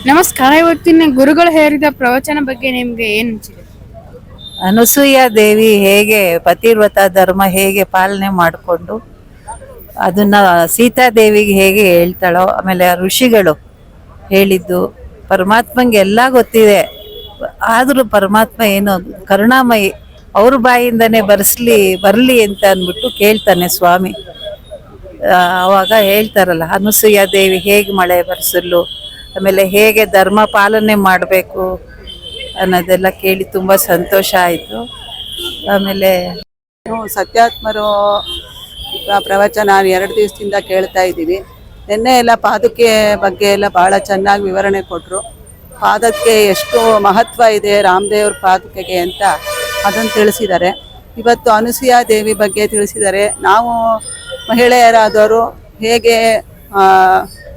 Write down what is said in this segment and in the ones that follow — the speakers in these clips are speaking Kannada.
ನಮಸ್ಕಾರ. ಇವತ್ತಿನ ಗುರುಗಳು ಹೇರಿದ ಪ್ರವಚನ ಬಗ್ಗೆ ನಿಮ್ಗೆ ಏನ್ ಅನಸೂಯ ದೇವಿ ಹೇಗೆ, ಪತಿವ್ರತ ಧರ್ಮ ಹೇಗೆ ಪಾಲನೆ ಮಾಡಿಕೊಂಡು, ಅದನ್ನ ಸೀತಾದೇವಿಗೆ ಹೇಗೆ ಹೇಳ್ತಾಳೋ, ಆಮೇಲೆ ಋಷಿಗಳು ಹೇಳಿದ್ದು, ಪರಮಾತ್ಮಂಗೆ ಎಲ್ಲ ಗೊತ್ತಿದೆ. ಆದರೂ ಪರಮಾತ್ಮ ಏನು, ಕರುಣಾಮಯಿ, ಅವ್ರ ಬಾಯಿಂದನೇ ಬರ್ಸ್ಲಿ, ಬರಲಿ ಅಂತ ಅಂದ್ಬಿಟ್ಟು ಕೇಳ್ತಾನೆ ಸ್ವಾಮಿ. ಆವಾಗ ಹೇಳ್ತಾರಲ್ಲ, ಅನಸೂಯ ದೇವಿ ಹೇಗೆ ಮಳೆ ಬರ್ಸಲು ಆಮೇಲೆ ಹೇಗೆ ಧರ್ಮ ಪಾಲನೆ ಮಾಡಬೇಕು ಅನ್ನೋದೆಲ್ಲ ಕೇಳಿ ತುಂಬ ಸಂತೋಷ ಆಯಿತು. ಆಮೇಲೆ ಸತ್ಯಾತ್ಮರು ಪ್ರವಚನ ಪ್ರವಚನ ಎರಡು ದಿವಸದಿಂದ ಕೇಳ್ತಾ ಇದ್ದೀವಿ ನಿನ್ನೆ ಎಲ್ಲ ಪಾದಕ್ಕೆ ಬಗ್ಗೆ ಎಲ್ಲ ಭಾಳ ಚೆನ್ನಾಗಿ ವಿವರಣೆ ಕೊಟ್ಟರು ಪಾದಕ್ಕೆ ಎಷ್ಟು ಮಹತ್ವ ಇದೆ ರಾಮದೇವ್ರ ಪಾದಕೆಗೆ ಅಂತ ಅದನ್ನು ತಿಳಿಸಿದ್ದಾರೆ. ಇವತ್ತು ಅನುಸೂಯಾ ದೇವಿ ಬಗ್ಗೆ ತಿಳಿಸಿದ್ದಾರೆ. ನಾವು ಮಹಿಳೆಯರಾದವರು ಹೇಗೆ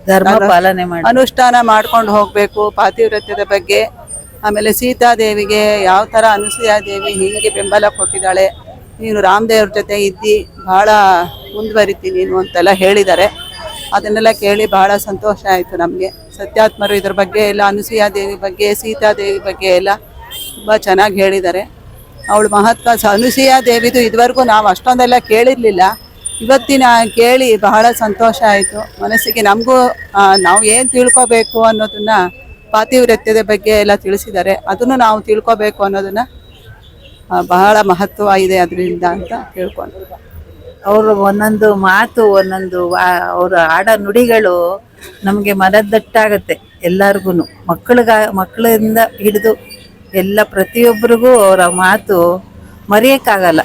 ಧರ್ಮ ಪಾಲನೆ ಮಾಡಿ ಅನುಷ್ಠಾನ ಮಾಡ್ಕೊಂಡು ಹೋಗಬೇಕು ಪಾತಿವ್ರತ್ಯದ ಬಗ್ಗೆ. ಆಮೇಲೆ ಸೀತಾದೇವಿಗೆ ಯಾವ ಥರ ಅನುಸೂಯ ದೇವಿ ಹಿಂಗೆ ಬೆಂಬಲ ಕೊಟ್ಟಿದ್ದಾಳೆ. ನೀನು ರಾಮದೇವ್ರ ಜೊತೆ ಇದ್ದಿ ಭಾಳ ಮುಂದುವರಿತಿ ನೀನು ಅಂತೆಲ್ಲ ಹೇಳಿದ್ದಾರೆ. ಅದನ್ನೆಲ್ಲ ಕೇಳಿ ಬಹಳ ಸಂತೋಷ ಆಯಿತು ನಮಗೆ. ಸತ್ಯಾತ್ಮರು ಇದ್ರ ಬಗ್ಗೆ ಎಲ್ಲ ಅನುಸಿಯಾ ದೇವಿ ಬಗ್ಗೆ ಸೀತಾದೇವಿ ಬಗ್ಗೆ ಎಲ್ಲ ತುಂಬ ಚೆನ್ನಾಗಿ ಹೇಳಿದ್ದಾರೆ. ಅವಳು ಮಹತ್ವ ಅನುಸೂಯಾದೇವಿದು ಅನುಸೂಯ ದೇವಿದು ಇದುವರೆಗೂ ನಾವು ಅಷ್ಟೊಂದೆಲ್ಲ ಕೇಳಿರಲಿಲ್ಲ. ಇವತ್ತಿನ ಕೇಳಿ ಬಹಳ ಸಂತೋಷ ಆಯಿತು. ಮನಸ್ಸಿಗೆ ನಮಗೂ ನಾವು ಏನು ತಿಳ್ಕೋಬೇಕು ಅನ್ನೋದನ್ನ ಪಾತಿವ್ರತ್ಯದ ಬಗ್ಗೆ ಎಲ್ಲ ತಿಳಿಸಿದ್ದಾರೆ. ಅದನ್ನು ನಾವು ತಿಳ್ಕೊಬೇಕು ಅನ್ನೋದನ್ನ ಬಹಳ ಮಹತ್ವ ಇದೆ ಅದರಿಂದ ಅಂತ ತಿಳ್ಕೊಂಡು ಅವರು ಒಂದೊಂದು ಮಾತು, ಒಂದೊಂದು ಅವರ ಆಡ ನುಡಿಗಳು ನಮಗೆ ಮನದಟ್ಟಾಗುತ್ತೆ ಎಲ್ಲರಿಗೂ ಮಕ್ಕಳಿಗ, ಮಕ್ಕಳಿಂದ ಹಿಡಿದು ಎಲ್ಲ ಪ್ರತಿಯೊಬ್ಬರಿಗೂ ಅವರ ಮಾತು ಮರೆಯೋಕ್ಕಾಗಲ್ಲ.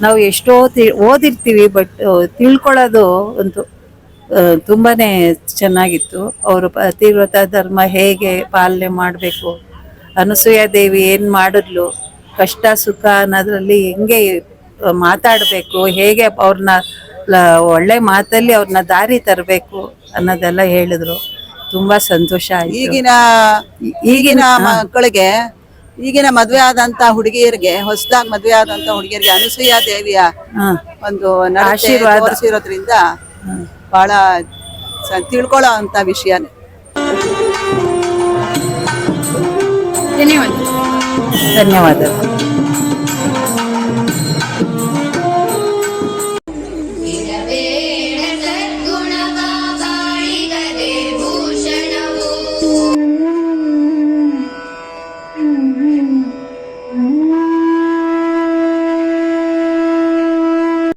ನಾವು ಎಷ್ಟೋ ತಿ ಓದಿರ್ತೀವಿ ಬಟ್ ತಿಳ್ಕೊಳ್ಳೋದು ಒಂದು ತುಂಬಾ ತುಂಬಾನೇ ಚೆನ್ನಾಗಿತ್ತು. ಅವರು ಪತಿವ್ರತ ಧರ್ಮ ಹೇಗೆ ಪಾಲನೆ ಮಾಡಬೇಕು? ಅನಸೂಯ ದೇವಿ ಏನು ಮಾಡಿದ್ಲು? ಕಷ್ಟ ಸುಖ ಅನ್ನೋದ್ರಲ್ಲಿ ಹೆಂಗೆ ಮಾತಾಡಬೇಕು? ಹೇಗೆ ಅವ್ರನ್ನ ಒಳ್ಳೆ ಮಾತಲ್ಲಿ ಅವ್ರನ್ನ ದಾರಿ ತರಬೇಕು ಅನ್ನೋದೆಲ್ಲ ಹೇಳಿದ್ರು. ತುಂಬಾ ಸಂತೋಷ ಈಗಿನ ಈಗಿನ ಮಕ್ಕಳಿಗೆ ಈಗಿನ ಮದ್ವೆ ಆದಂತ ಹುಡುಗಿಯರಿಗೆ ಹೊಸದಾಗಿ ಮದ್ವೆ ಆದಂತ ಹುಡುಗಿಯರಿಗೆ ಅನುಸೂಯ ದೇವಿಯ ಒಂದು ಆಶೀರ್ವಾದಿರೋದ್ರಿಂದ ಆಶೀರ್ವಾದ. ತೋರಿಸಿರೋದ್ರಿಂದ ಬಹಳ ತಿಳ್ಕೊಳ್ಳೋ ಅಂತ ವಿಷಯನೇ. ಧನ್ಯವಾದ. ಧನ್ಯವಾದಗಳು